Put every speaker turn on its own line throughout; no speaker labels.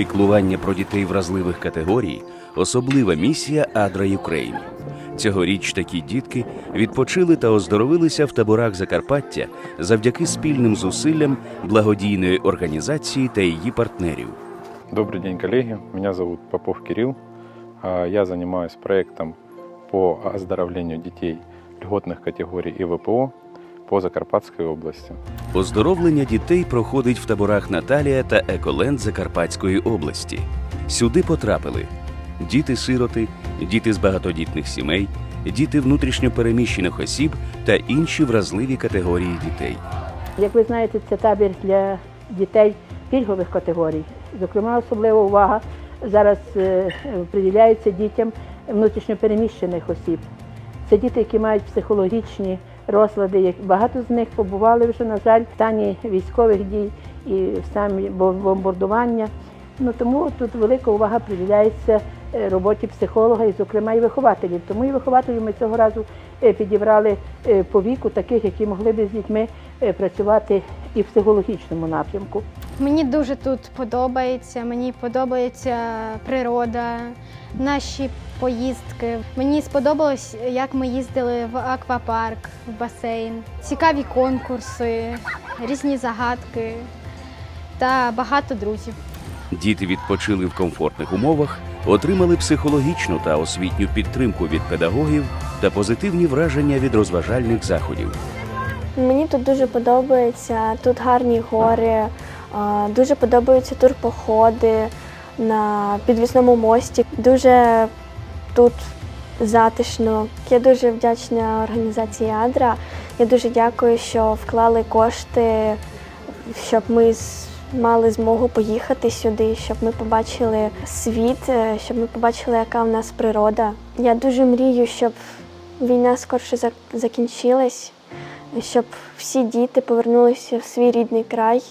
Піклування про дітей вразливих категорій особлива місія Адра Юкрейн. Цьогоріч такі дітки відпочили та оздоровилися в таборах Закарпаття завдяки спільним зусиллям благодійної організації та її партнерів.
Добрый день, коллеги. Меня зовут Попов Кирилл. Я занимаюсь проектом по оздоровлению детей льготных категорий и ВПО по Закарпатской области.
Оздоровлення дітей проходить в таборах Наталія та Еколенд Закарпатської області. Сюди потрапили діти-сироти, діти з багатодітних сімей, діти внутрішньо переміщених осіб та інші вразливі категорії дітей.
Як ви знаєте, це табір для дітей пільгових категорій. Зокрема, особлива увага зараз е, приділяється дітям внутрішньопереміщених осіб. Це діти, які мають психологічні розлади. Багато з них побували вже, на жаль, в стані військових дій і в стані бомбардування. Ну тому тут велика увага приділяється е, роботі психолога і, зокрема, і вихователів. Тому і вихователів ми цього разу е, підібрали е, по віку таких, які могли би з дітьми працювати і в психологічному напрямку.
Мені дуже тут подобається. Мені подобається природа, наші поїздки. Мені сподобалось, як ми їздили в аквапарк, в басейн, цікаві конкурси, різні загадки та багато друзів.
Діти відпочили в комфортних умовах, отримали психологічну та освітню підтримку від педагогів та позитивні враження від розважальних заходів.
Мені тут дуже подобається, тут гарні гори, дуже подобаються турпоходи на підвісному мості. Дуже тут затишно. Я дуже вдячна організації Адра. Я дуже дякую, що вклали кошти, щоб ми мали змогу поїхати сюди, щоб ми побачили світ, е, щоб ми побачили, яка в нас природа. Я дуже мрію, щоб війна скорше закінчилась щоб всі діти повернулися в свій рідний край,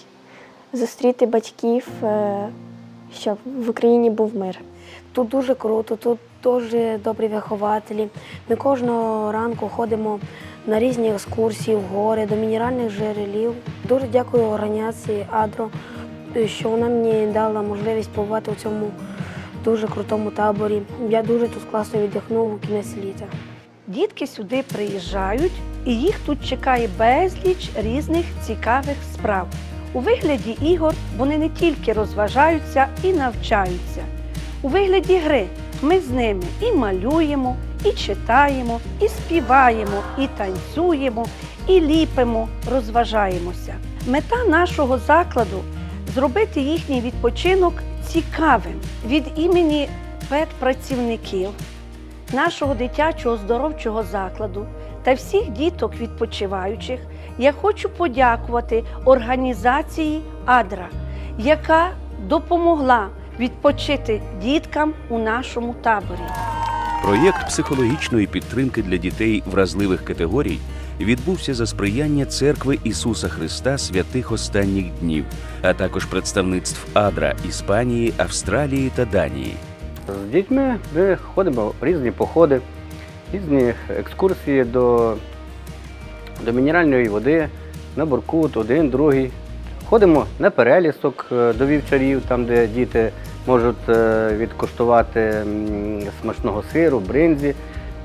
зустріти батьків, е, щоб в Україні був мир.
Тут дуже круто, тут дуже добрі вихователі. Ми кожного ранку ходимо на різні екскурсії в гори, до мінеральних джерелів. Дуже дякую організації Адро, що вона мені дала можливість побувати у цьому дуже крутому таборі. Я дуже тут класно віддихнув у кінець літа.
Дітки сюди приїжджають, і їх тут чекає безліч різних цікавих справ. У вигляді ігор вони не тільки розважаються і навчаються. У вигляді гри ми з ними і малюємо, і читаємо, і співаємо, і танцюємо, і ліпимо, розважаємося. Мета нашого закладу зробити їхній відпочинок цікавим від імені педпрацівників нашого дитячого оздоровчого закладу та всіх діток відпочиваючих я хочу подякувати організації Адра, яка допомогла відпочити діткам у нашому таборі.
Проєкт психологічної підтримки для дітей вразливих категорій відбувся за сприяння церкви Ісуса Христа святих останніх днів, а також представництв Адра Іспанії, Австралії та Данії.
З дітьми ми ходимо в різні походи, різні екскурсії до, до мінеральної води, на Буркут, один, другий. Ходимо на перелісок е, до вівчарів, там, де діти можуть е, відкуштувати смачного сиру, бринзі.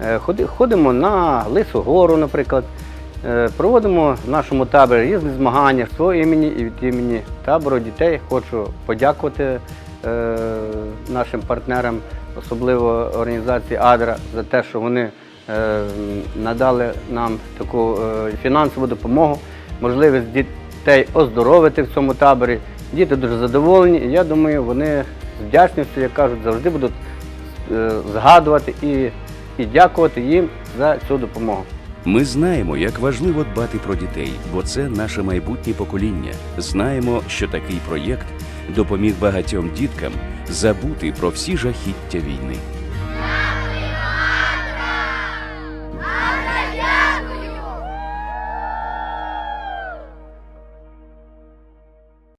Е, Ходимо на Лису гору, наприклад. Проводимо в нашому таборі різні змагання свого імені і від імені табору дітей. Хочу подякувати нашим партнерам, особливо організації Адра, за те, що вони е, надали нам таку е, фінансову допомогу, можливість дітей оздоровити в цьому таборі. Діти дуже задоволені, і я думаю, вони з вдячністю, як кажуть, завжди будуть е, згадувати і, і дякувати їм за цю допомогу.
Ми знаємо, як важливо дбати про дітей, бо це наше майбутнє покоління. Знаємо, що такий проєкт допоміг багатьом діткам забути про всі жахіття війни.